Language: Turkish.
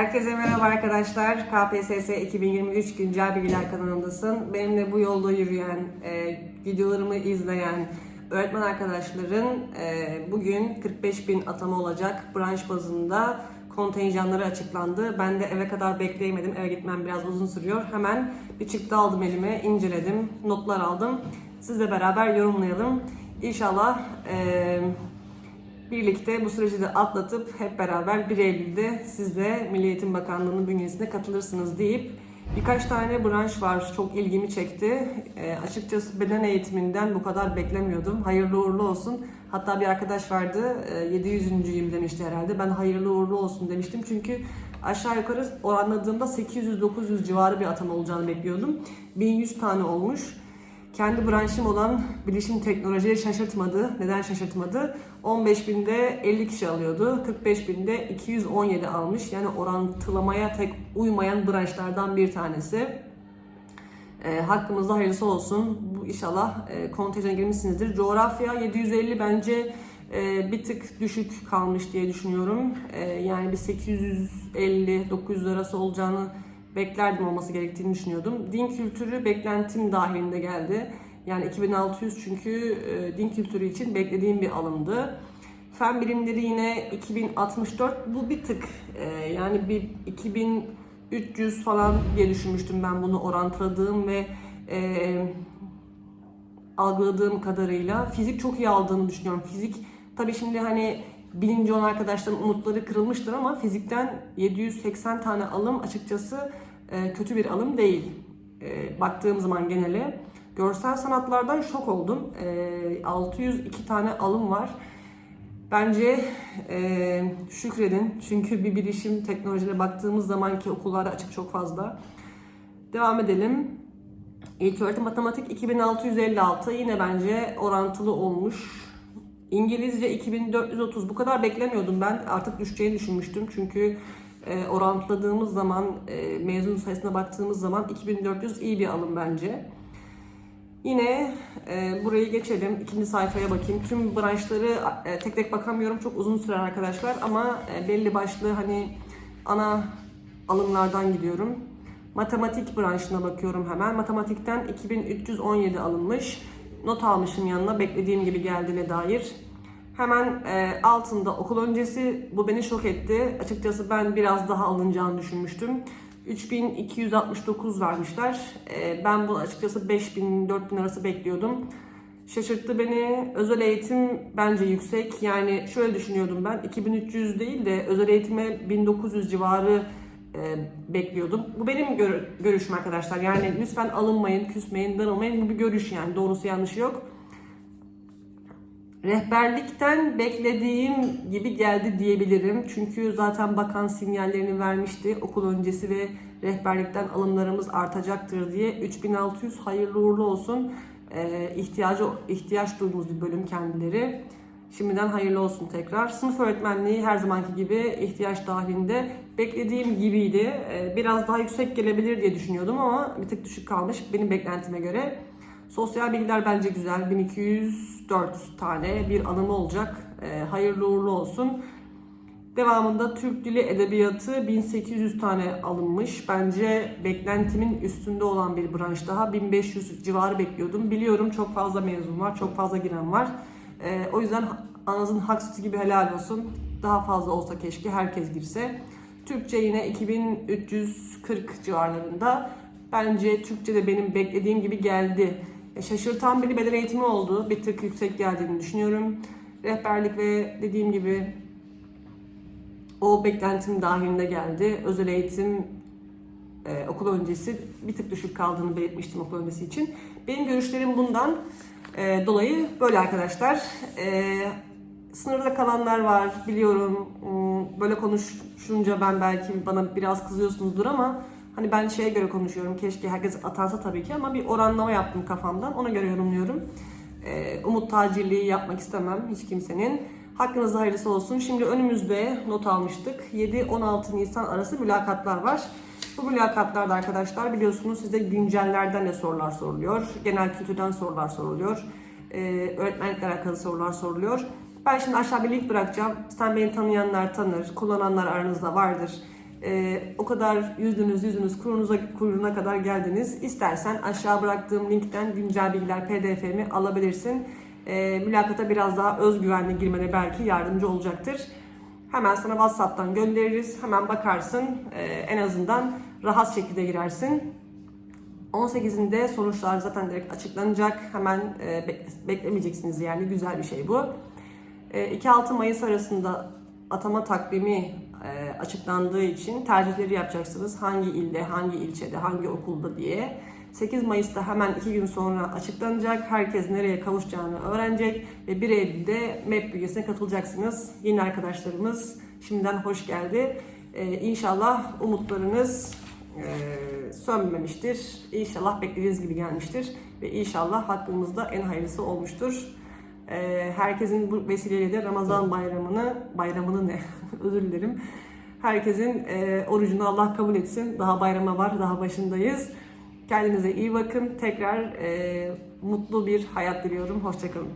Herkese merhaba arkadaşlar. KPSS 2023 Güncel Bilgiler kanalındasın. Benimle bu yolda yürüyen, e, videolarımı izleyen öğretmen arkadaşların e, bugün 45 bin atama olacak branş bazında kontenjanları açıklandı. Ben de eve kadar bekleyemedim. Eve gitmem biraz uzun sürüyor. Hemen bir çıktı aldım elime, inceledim, notlar aldım. Sizle beraber yorumlayalım. İnşallah e, Birlikte bu süreci de atlatıp hep beraber 1 Eylül'de siz de Milli Eğitim Bakanlığı'nın bünyesine katılırsınız deyip birkaç tane branş var çok ilgimi çekti. E, açıkçası beden eğitiminden bu kadar beklemiyordum. Hayırlı uğurlu olsun. Hatta bir arkadaş vardı e, 700. yıl demişti herhalde. Ben hayırlı uğurlu olsun demiştim. Çünkü aşağı yukarı oranladığımda 800-900 civarı bir atama olacağını bekliyordum. 1100 tane olmuş. Kendi branşım olan bilişim teknolojiye şaşırtmadı. Neden şaşırtmadı? 15 binde 50 kişi alıyordu. 45 binde 217 almış. Yani orantılamaya tek uymayan branşlardan bir tanesi. E, hakkımızda hayırlısı olsun. Bu inşallah e, kontenjana girmişsinizdir. Coğrafya 750 bence e, bir tık düşük kalmış diye düşünüyorum. E, yani bir 850-900 arası olacağını beklerdim olması gerektiğini düşünüyordum. Din kültürü beklentim dahilinde geldi. Yani 2600 çünkü e, din kültürü için beklediğim bir alımdı. Fen bilimleri yine 2064. Bu bir tık e, yani bir 2300 falan diye düşünmüştüm ben bunu orantıladığım ve e, algıladığım kadarıyla. Fizik çok iyi aldığını düşünüyorum. Fizik tabii şimdi hani bilinci olan arkadaşların umutları kırılmıştır ama fizikten 780 tane alım açıkçası e, kötü bir alım değil. E, baktığım zaman genele. Görsel sanatlardan şok oldum. E, 602 tane alım var. Bence e, şükredin. Çünkü bir bilişim teknolojide baktığımız zamanki okullarda açık çok fazla. Devam edelim. İlk öğretim matematik 2656 yine bence orantılı olmuş. İngilizce 2430 bu kadar beklemiyordum ben artık düşeceğini düşünmüştüm çünkü e, orantıladığımız zaman e, mezun sayısına baktığımız zaman 2400 iyi bir alım bence. Yine e, burayı geçelim ikinci sayfaya bakayım tüm branşları e, tek tek bakamıyorum çok uzun sürer arkadaşlar ama e, belli başlı hani ana alımlardan gidiyorum. Matematik branşına bakıyorum hemen. Matematikten 2317 alınmış. Not almışım yanına beklediğim gibi geldiğine dair. Hemen e, altında okul öncesi bu beni şok etti. Açıkçası ben biraz daha alınacağını düşünmüştüm. 3269 vermişler. E, ben bunu açıkçası 5000-4000 arası bekliyordum. Şaşırttı beni. Özel eğitim bence yüksek. Yani şöyle düşünüyordum ben. 2300 değil de özel eğitime 1900 civarı e, bekliyordum. Bu benim gör- görüşüm arkadaşlar. Yani lütfen alınmayın, küsmeyin, darılmayın. Bu bir görüş yani. Doğrusu yanlışı yok. Rehberlikten beklediğim gibi geldi diyebilirim. Çünkü zaten bakan sinyallerini vermişti. Okul öncesi ve rehberlikten alımlarımız artacaktır diye. 3600 hayırlı uğurlu olsun. Ee, ihtiyacı ihtiyaç duyduğumuz bir bölüm kendileri. Şimdiden hayırlı olsun tekrar. Sınıf öğretmenliği her zamanki gibi ihtiyaç dahilinde beklediğim gibiydi. Ee, biraz daha yüksek gelebilir diye düşünüyordum ama bir tık düşük kalmış benim beklentime göre. Sosyal bilgiler bence güzel. 1204 tane bir anımı olacak. Ee, hayırlı uğurlu olsun. Devamında Türk Dili Edebiyatı 1800 tane alınmış. Bence beklentimin üstünde olan bir branş daha. 1500 civarı bekliyordum. Biliyorum çok fazla mezun var, çok fazla giren var. Ee, o yüzden anasının hak sütü gibi helal olsun. Daha fazla olsa keşke herkes girse. Türkçe yine 2340 civarlarında. Bence Türkçe de benim beklediğim gibi geldi. E, Şaşırtan beni beden eğitimi oldu. Bir tık yüksek geldiğini düşünüyorum. Rehberlik ve dediğim gibi o beklentim dahilinde geldi. Özel eğitim e, okul öncesi bir tık düşük kaldığını belirtmiştim okul öncesi için. Benim görüşlerim bundan e, dolayı böyle arkadaşlar. E, sınırda kalanlar var biliyorum. Hmm, Böyle konuşunca ben belki bana biraz kızıyorsunuzdur ama hani ben şeye göre konuşuyorum. Keşke herkes atansa tabii ki ama bir oranlama yaptım kafamdan. Ona göre yorumluyorum. E, umut tacirliği yapmak istemem hiç kimsenin. Hakkınızda hayırlısı olsun. Şimdi önümüzde not almıştık. 7-16 Nisan arası mülakatlar var. Bu mülakatlarda arkadaşlar biliyorsunuz size güncellerden de sorular soruluyor. Genel kültürden sorular soruluyor. Ee, öğretmenlikle alakalı sorular soruluyor. Ben şimdi aşağı bir link bırakacağım. Sen beni tanıyanlar tanır, kullananlar aranızda vardır. Ee, o kadar yüzdünüz yüzünüz kurunuza, kuyruğuna kadar geldiniz. İstersen aşağı bıraktığım linkten güncel bilgiler pdf'mi alabilirsin. Ee, mülakata biraz daha özgüvenle girmene belki yardımcı olacaktır. Hemen sana WhatsApp'tan göndeririz. Hemen bakarsın. Ee, en azından rahat şekilde girersin. 18'inde sonuçlar zaten direkt açıklanacak. Hemen e, bek- beklemeyeceksiniz yani güzel bir şey bu. E, 2-6 Mayıs arasında atama takvimi e, açıklandığı için tercihleri yapacaksınız. Hangi ilde, hangi ilçede, hangi okulda diye. 8 Mayıs'ta hemen 2 gün sonra açıklanacak. Herkes nereye kavuşacağını öğrenecek ve 1 Eylül'de MEP bünyesine katılacaksınız. Yeni arkadaşlarımız şimdiden hoş geldi. E, inşallah umutlarınız e, sönmemiştir. İnşallah beklediğiniz gibi gelmiştir ve inşallah hakkımızda en hayırlısı olmuştur. E, herkesin bu vesileyle de Ramazan bayramını, bayramını ne? Özür dilerim. Herkesin e, orucunu Allah kabul etsin. Daha bayrama var, daha başındayız. Kendinize iyi bakın. Tekrar e, mutlu bir hayat diliyorum. Hoşçakalın.